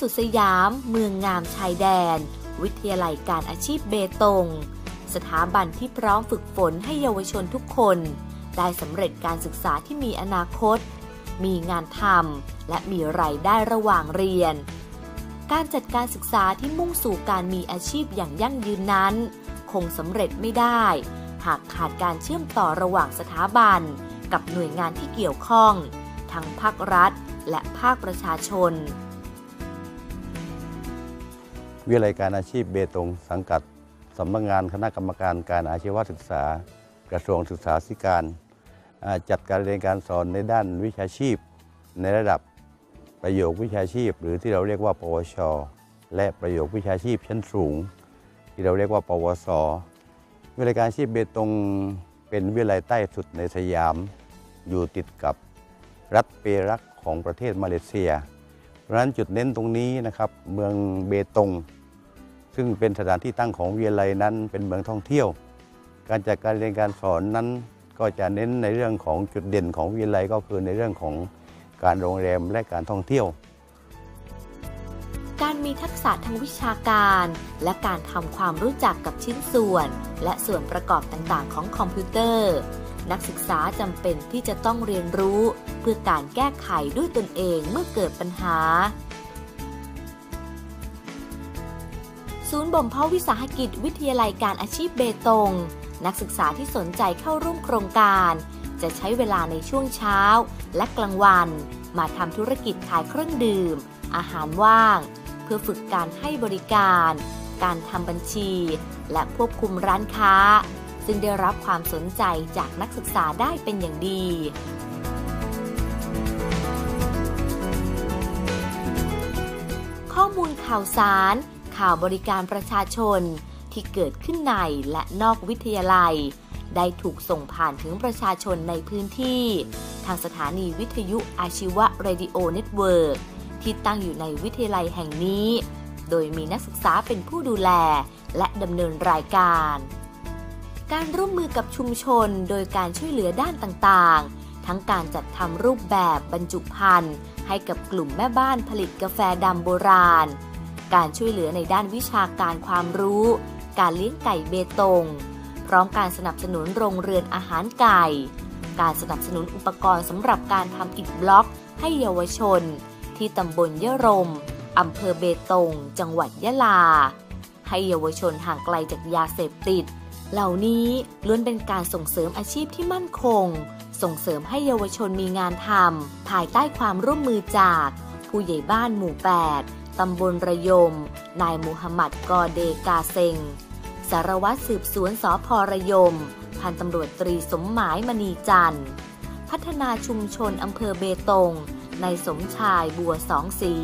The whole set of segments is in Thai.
สุดสยาม เมืองงามชายแดน วิทยาลัยการอาชีพเบตง สถาบันที่พร้อมฝึกฝนให้เยาวชนทุกคน ได้สำเร็จการศึกษาที่มีอนาคต มีงานทำและมีรายได้ระหว่างเรียน การจัดการศึกษาที่มุ่งสู่การมีอาชีพอย่างยั่งยืนนั้น คงสำเร็จไม่ได้ หากขาดการเชื่อมต่อระหว่างสถาบัน กับหน่วยงานที่เกี่ยวข้อง ทั้งภาครัฐ และภาคประชาชน วิทยาลัยการอาชีพเบตง สังกัดสำนักงานคณะกรรมการการอาชีวศึกษา กระทรวงศึกษาธิการ จัดการเรียนการสอนในด้านวิชาชีพ ในระดับประโยควิชาชีพ หรือที่เราเรียกว่า ปวช และประโยควิชาชีพชั้นสูง ที่เราเรียกว่า ปวส วิทยาลัยการอาชีพเบตงเป็นวิทยาลัยใต้สุดในสยาม อยู่ติดกับรัฐเปรักของประเทศมาเลเซีย เพราะฉะนั้นจุดเน้นตรงนี้นะครับ เมืองเบตง ซึ่งเป็นสถานที่ตั้งของวิทยาลัยนั้นเป็นเมืองท่องเที่ยว การจัดการเรียนการสอนนั้นก็จะเน้นในเรื่องของจุดเด่นของวิทยาลัยก็คือในเรื่องของการโรงแรมและการท่องเที่ยว การมีทักษะทางวิชาการ และการทำความรู้จักกับชิ้นส่วน และส่วนประกอบต่างๆ ของคอมพิวเตอร์ นักศึกษาจำเป็นที่จะต้องเรียนรู้ เพื่อการแก้ไขด้วยตนเองเมื่อเกิดปัญหา ศูนย์บ่มเพาะวิสาหกิจวิทยาลัยการอาชีพเบตง นักศึกษาที่สนใจเข้าร่วมโครงการ จะใช้เวลาในช่วงเช้า และกลางวัน มาทำธุรกิจขายเครื่องดื่ม อาหารว่าง เพื่อฝึกการให้บริการ การทำบัญชี และควบคุมร้านค้า ซึ่งได้รับความสนใจจากนักศึกษาได้เป็นอย่างดีข้อมูลข่าวสาร ข่าวบริการประชาชนที่เกิดขึ้นในและนอกวิทยาลัย ได้ถูกส่งผ่านถึงประชาชนในพื้นที่ ทางสถานีวิทยุอาชีวะเรดิโอเน็ตเวิร์กที่ตั้งอยู่ในวิทยาลัยแห่งนี้ โดยมีนักศึกษาเป็นผู้ดูแลและดำเนินรายการ การร่วมมือกับชุมชนโดยการช่วยเหลือด้านต่างๆ ทั้งการจัดทำรูปแบบบรรจุภัณฑ์ให้กับกลุ่มแม่บ้านผลิตกาแฟดำโบราณ การช่วยเหลือในด้านวิชาการความรู้ การเลี้ยงไก่เบตง พร้อมการสนับสนุนโรงเรือนอาหารไก่ การสนับสนุนอุปกรณ์สำหรับการทำอิฐบล็อก ให้เยาวชน ที่ตำบลยะรมอำเภอเบตง จังหวัดยะลา ให้เยาวชนห่างไกลจากยาเสพติด เหล่านี้ล้วนเป็นการส่งเสริมอาชีพที่มั่นคง ส่งเสริมให้เยาวชนมีงานทำภายใต้ความร่วมมือจาก ผู้ใหญ่บ้านหมู่ 8 ตำบลระยม นายมูฮัมหมัดกอเดกาเซง สารวัตรสืบสวนสพระยม พันตำรวจตรีสมหมายมณีจันทร์ พัฒนาชุมชนอำเภอเบตง ในสมชายบัวสองสี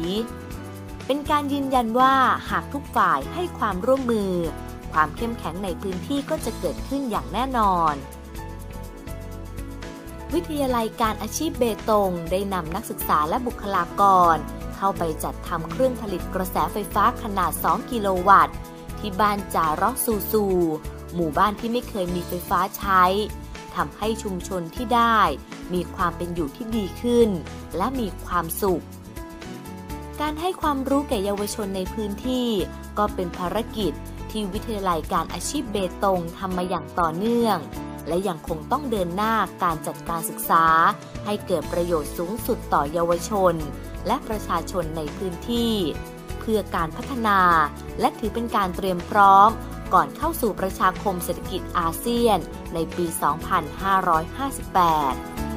เป็นการยืนยันว่าหากทุกฝ่ายให้ความร่วมมือ ความเข้มแข็งในพื้นที่ก็จะเกิดขึ้นอย่างแน่นอนวิทยาลัยการอาชีพเบตง ได้นำนักศึกษาและบุคลากร เข้าไปจัดทำเครื่องผลิตกระแสไฟฟ้าขนาด 2 กิโลวัตต์ ที่บ้านจารอกซูซู หมู่บ้านที่ไม่เคยมีไฟฟ้าใช้ทำให้ชุมชนที่ได้ มีความเป็นอยู่ที่ดีขึ้น และมีความสุข การให้ความรู้แก่เยาวชนในพื้นที่ ก็เป็นภารกิจที่วิทยาลัยการอาชีพเบตงทำมาอย่างต่อเนื่อง และยังคงต้องเดินหน้าการจัดการศึกษา ให้เกิดประโยชน์สูงสุดต่อเยาวชน และประชาชนในพื้นที่ เพื่อการพัฒนา และถือเป็นการเตรียมพร้อม ก่อนเข้าสู่ประชาคมเศรษฐกิจอาเซียนในปี 2558